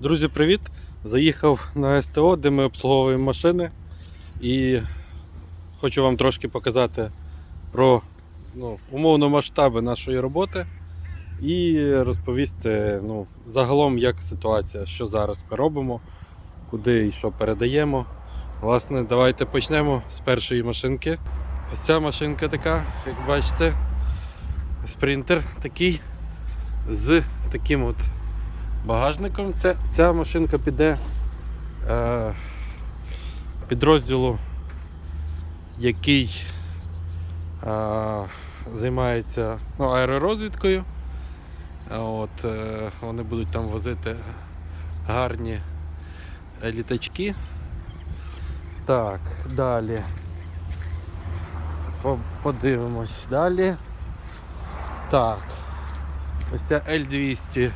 Друзі, привіт! Заїхав на СТО, де ми обслуговуємо машини. І хочу вам трошки показати про ну, умовно масштаби нашої роботи і розповісти ну, загалом, як ситуація, що зараз ми робимо, куди і що передаємо. Власне, давайте почнемо з першої машинки. Ось ця машинка така, як бачите, спринтер такий з таким от багажником. Це, ця машинка піде е, підрозділу, який е, займається ну, аеророзвідкою. От, е, вони будуть там возити гарні літачки. Так, далі. Подивимось далі. Так. Ось ця L200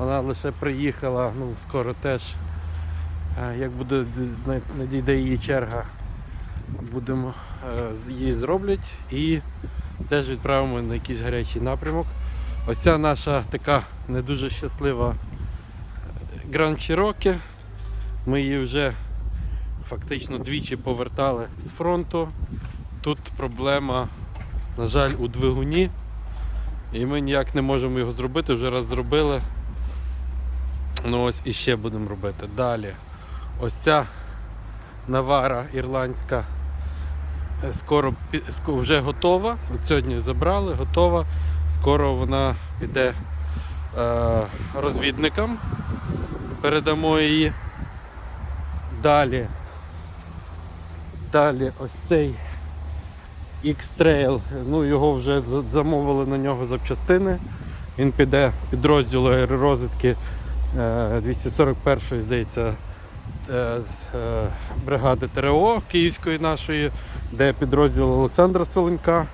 вона лише приїхала, ну скоро теж. е, Як буде надійде її черга, будемо е, її зроблять і теж відправимо на якийсь гарячий напрямок. Ось ця наша така не дуже щаслива Grand Cherokee. Ми її вже фактично двічі повертали з фронту. Тут проблема, на жаль, у двигуні. І ми ніяк не можемо його зробити, вже раз зробили. Ну ось і ще будемо робити. Далі. Ось ця навара ірландська е, скоро вже готова. От сьогодні забрали, готова. Скоро вона піде е, розвідникам. Передамо її. Далі. Далі ось цей X-Trail, ну його вже замовили на нього запчастини. Він піде підрозділу аеророзвідки 241-ї, здається, е, е, бригади ТРО Київської нашої, де підрозділ Олександра Соленка.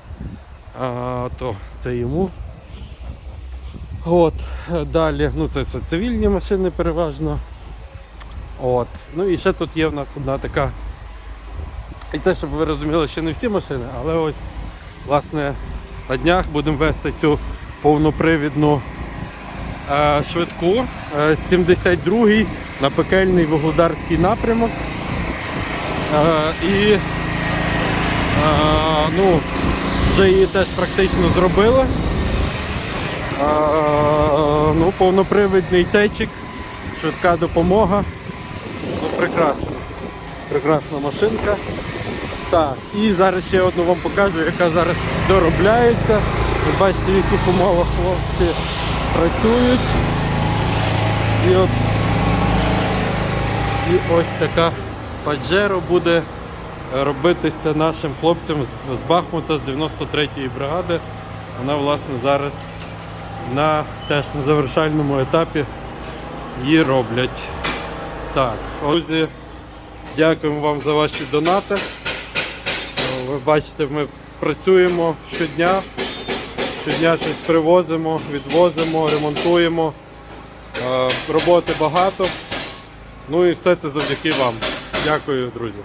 То це йому. От, е, далі, ну це все цивільні машини переважно. От. Ну і ще тут є в нас одна така. І це, щоб ви розуміли, ще не всі машини, але ось, власне, на днях будемо вести цю повнопривідну е, швидку е, 72-й на пекельний Вугледарський напрямок. Е, і е, ну, вже її теж практично зробили. Е, ну, повнопривідний течик, швидка допомога. Ну, прекрасно. Прекрасна машинка. Так, і зараз ще одну вам покажу, яка зараз доробляється. Ви бачите, в яких умовах хлопці працюють. І от і ось така Pajero буде робитися нашим хлопцям з, Бахмута з 93-ї бригади. Вона власне зараз на теж на завершальному етапі її роблять. Так, друзі, дякуємо вам за ваші донати. Ви бачите, ми працюємо щодня. Щодня щось привозимо, відвозимо, ремонтуємо. Е, Роботи багато. Ну і все це завдяки вам. Дякую, друзі.